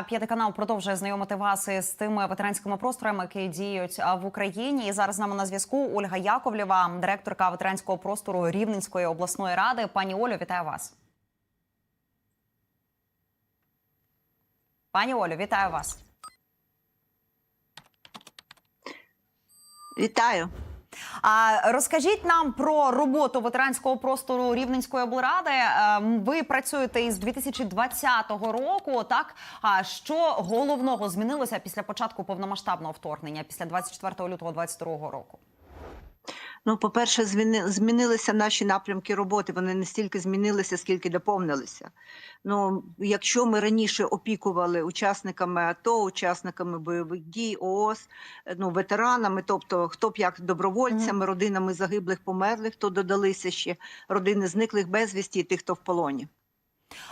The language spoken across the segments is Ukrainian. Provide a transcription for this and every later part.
П'ятий канал продовжує знайомити вас із тими ветеранськими просторами, які діють в Україні. І зараз з нами на зв'язку Ольга Яковлєва, директорка ветеранського простору Рівненської обласної ради. Пані Олю, вітаю вас. Пані Олю, вітаю вас. Вітаю. А розкажіть нам про роботу ветеранського простору Рівненської облради. Ем, Ви працюєте із 2020 року. Так а що головного змінилося після початку повномасштабного вторгнення, після 24 лютого 2022 року? Ну, по-перше, зміни, змінилися наші напрямки роботи. Вони не стільки змінилися, скільки доповнилися. Ну, якщо ми раніше опікували учасниками АТО, учасниками бойових дій, ООС, ну, ветеранами, тобто хто б як добровольцями, родинами загиблих, померлих, то додалися ще родини зниклих безвісті і тих, хто в полоні.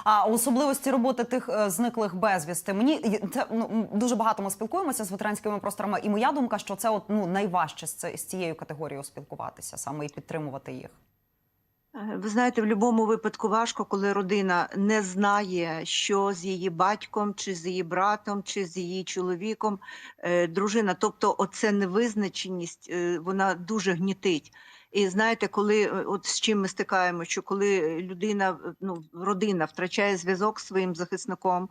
А особливості роботи тих е, зниклих безвісти. Мені це ну дуже багато ми спілкуємося з ветеранськими просторами, і моя думка, що це от ну найважче з, з цією категорією спілкуватися, саме і підтримувати їх. Е, Ви знаєте, в будь-якому випадку важко, коли родина не знає, що з її батьком, чи з її братом, чи з її чоловіком, е, дружина. Тобто, оце невизначеність, вона дуже гнітить. І знаєте, коли е, от з чим ми стикаємо, що коли людина, е, ну родина втрачає зв'язок з своїм захисником,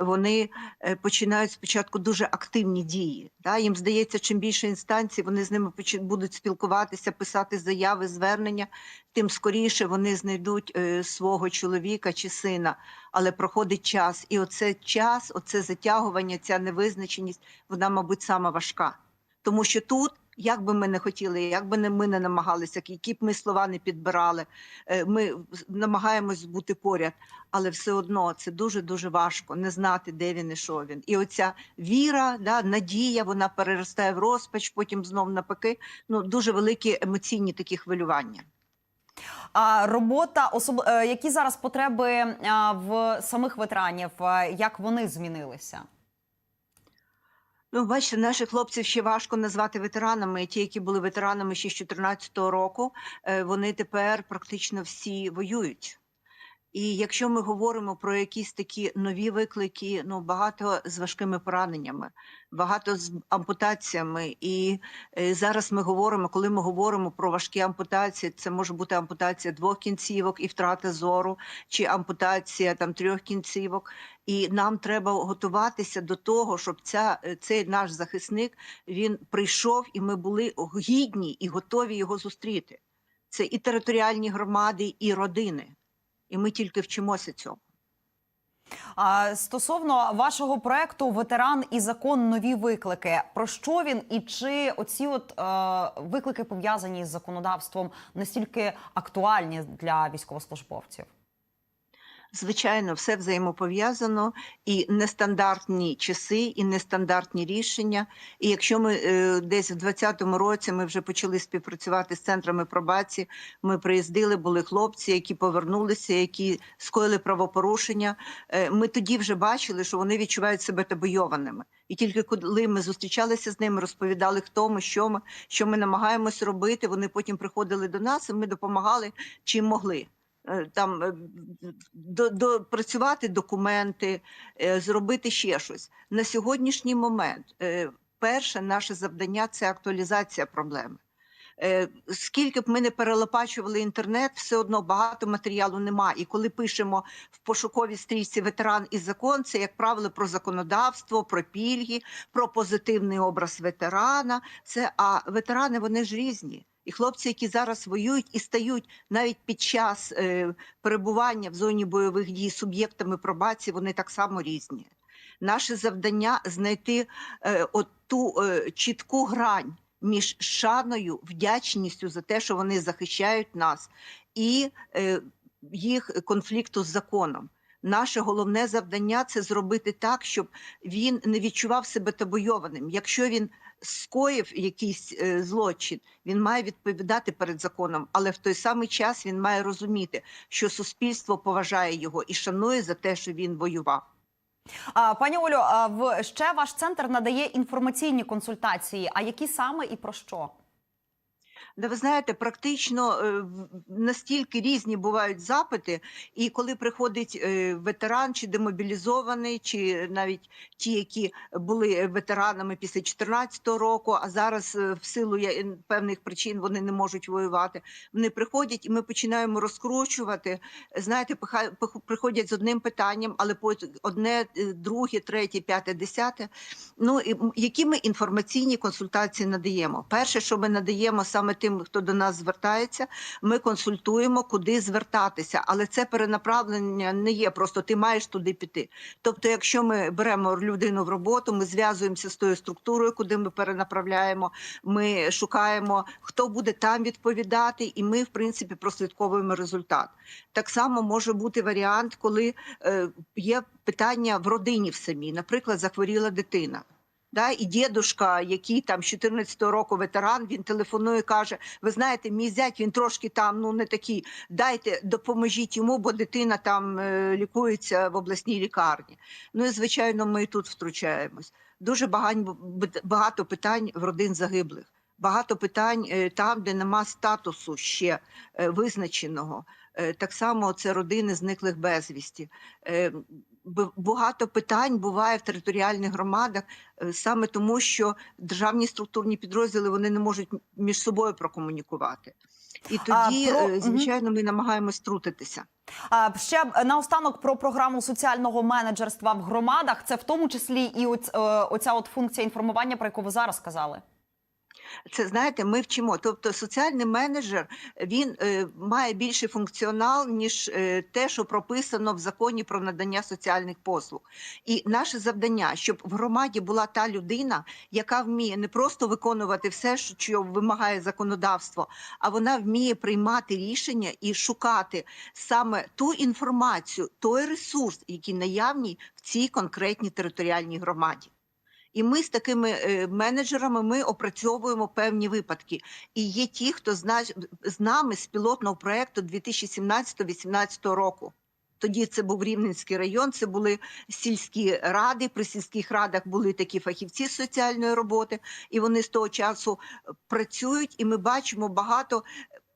вони е, починають спочатку дуже активні дії. Да? Їм здається, чим більше інстанцій, вони з ними будуть спілкуватися, писати заяви, звернення тим скоріше вони знайдуть свого чоловіка чи сина. Але проходить час, і оце час, оце затягування, ця невизначеність, вона, мабуть, сама важка. Тому що тут, як би ми не хотіли, як би не ми не намагалися, які б ми слова не підбирали, е, ми намагаємось бути поряд, але все одно це дуже дуже важко не знати, де він і що він. І оця віра, да, надія, вона переростає в розпач, потім знов навпаки. Ну дуже великі емоційні такі хвилювання. А робота особ... е, які зараз потреби в самих ветеранів, як вони змінилися? Ну, бачите, наших хлопців ще важко назвати ветеранами. Ті, які були ветеранами ще з 2014 року, е, вони тепер практично всі воюють. І якщо ми говоримо про якісь такі нові виклики, ну багато з важкими пораненнями, багато з ампутаціями. І е, зараз ми говоримо, коли ми говоримо про важкі ампутації, це може бути ампутація двох кінцівок і втрата зору, чи ампутація там трьох кінцівок. І нам треба готуватися до того, щоб ця е, цей наш захисник він прийшов, і ми були гідні і готові його зустріти. Це і територіальні громади, і родини. І ми тільки вчимося цього. А стосовно вашого проекту Ветеран і закон нові виклики. Про що він і чи оці от е, виклики пов'язані з законодавством настільки актуальні для військовослужбовців? Звичайно, все взаємопов'язано і нестандартні часи, і нестандартні рішення. І якщо ми е, десь в 2020 році ми вже почали співпрацювати з центрами пробації, ми приїздили, були хлопці, які повернулися, які скоїли правопорушення. Е, ми тоді вже бачили, що вони відчувають себе табойованими. І тільки коли ми зустрічалися з ними, розповідали, хто ми, що ми, що ми намагаємось робити. Вони потім приходили до нас, і ми допомагали чим могли. Е, Там е, до, допрацювати документи, е, зробити ще щось на сьогоднішній момент. Перше наше завдання це актуалізація проблеми. Скільки б ми не перелопачували інтернет, все одно багато матеріалу немає. І коли пишемо в пошуковій стрічці ветеран і закон, це як правило про законодавство, про пільги, про позитивний образ ветерана. Це а ветерани вони ж різні. І хлопці, які зараз воюють і стають навіть під час е, перебування в зоні бойових дій суб'єктами пробації, вони так само різні. Наше завдання знайти е, от ту е, чітку грань між шаною, вдячністю за те, що вони захищають нас, і е, їх конфлікту з законом. Наше головне завдання це зробити так, щоб він не відчував себе табойованим. Якщо він скоїв якийсь е, злочин, він має відповідати перед законом, але в той самий час він має розуміти, що суспільство поважає його і шанує за те, що він воював. Пані Олю, а в ще ваш центр надає інформаційні консультації. А які саме і про що? Да ви знаєте, практично е, настільки різні бувають запити, і коли приходить е, ветеран чи демобілізований, чи навіть ті, які були ветеранами після 2014 року, а зараз е, в силу певних причин вони не можуть воювати. Вони приходять, і ми починаємо розкручувати. Знаєте, приходять з одним питанням, але одне, друге, третє, п'яте, десяте. Ну і які ми інформаційні консультації надаємо? Перше, що ми надаємо саме тим, хто до нас звертається, ми консультуємо, куди звертатися, але це перенаправлення не є просто ти маєш туди піти. Тобто, якщо ми беремо людину в роботу, ми зв'язуємося з тою структурою, куди ми перенаправляємо. Ми шукаємо, хто буде там відповідати, і ми, в принципі, прослідковуємо результат. Так само може бути варіант, коли е, є питання в родині в самій, наприклад, захворіла дитина. Да, і дідушка, який там з 14 року ветеран, він телефонує, каже: Ви знаєте, мій зять він трошки там ну не такий. Дайте допоможіть йому, бо дитина там е, лікується в обласній лікарні. Ну і звичайно, ми і тут втручаємось. Дуже багато питань в родин загиблих. Багато питань е, там, де нема статусу ще е, визначеного. Так само це родини зниклих безвісті. Е, Багато питань буває в територіальних громадах е, саме тому, що державні структурні підрозділи вони не можуть між собою прокомунікувати. І А, тоді, про- е, звичайно, ми намагаємось втрутитися. А ще наостанок про програму соціального менеджерства в громадах. Це в тому числі і оць, е, оця от функція інформування, про яку ви зараз сказали. Це знаєте, ми вчимо. Тобто, соціальний менеджер він е, має більший функціонал ніж е, те, що прописано в законі про надання соціальних послуг. І наше завдання, щоб в громаді була та людина, яка вміє не просто виконувати все, що вимагає законодавство, а вона вміє приймати рішення і шукати саме ту інформацію, той ресурс, який наявний в цій конкретній територіальній громаді. І ми з такими е, менеджерами ми опрацьовуємо певні випадки. І є ті, хто з нами з пілотного проекту 2017-2018 року. Тоді це був Рівненський район, це були сільські ради. При сільських радах були такі фахівці соціальної роботи, і вони з того часу е, працюють. І ми бачимо багато,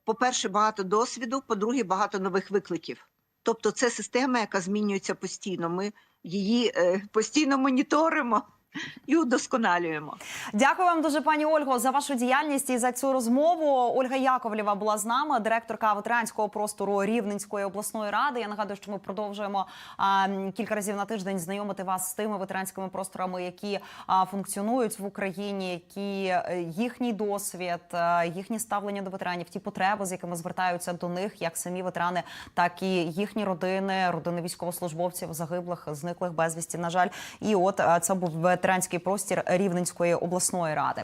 по-перше, багато досвіду, по-друге, багато нових викликів. Тобто, це система, яка змінюється постійно. Ми її е, постійно моніторимо і удосконалюємо. Дякую вам дуже, пані Ольго, за вашу діяльність і за цю розмову. Ольга Яковлєва була з нами, директорка ветеранського простору Рівненської обласної ради. Я нагадую, що ми продовжуємо а, кілька разів на тиждень знайомити вас з тими ветеранськими просторами, які а, функціонують в Україні, які е, їхній досвід, е, їхнє ставлення до ветеранів, ті потреби, з якими звертаються до них, як самі ветерани, так і їхні родини, родини військовослужбовців, загиблих, зниклих безвісті. На жаль, і от е, це був ветеранський простір Рівненської обласної ради.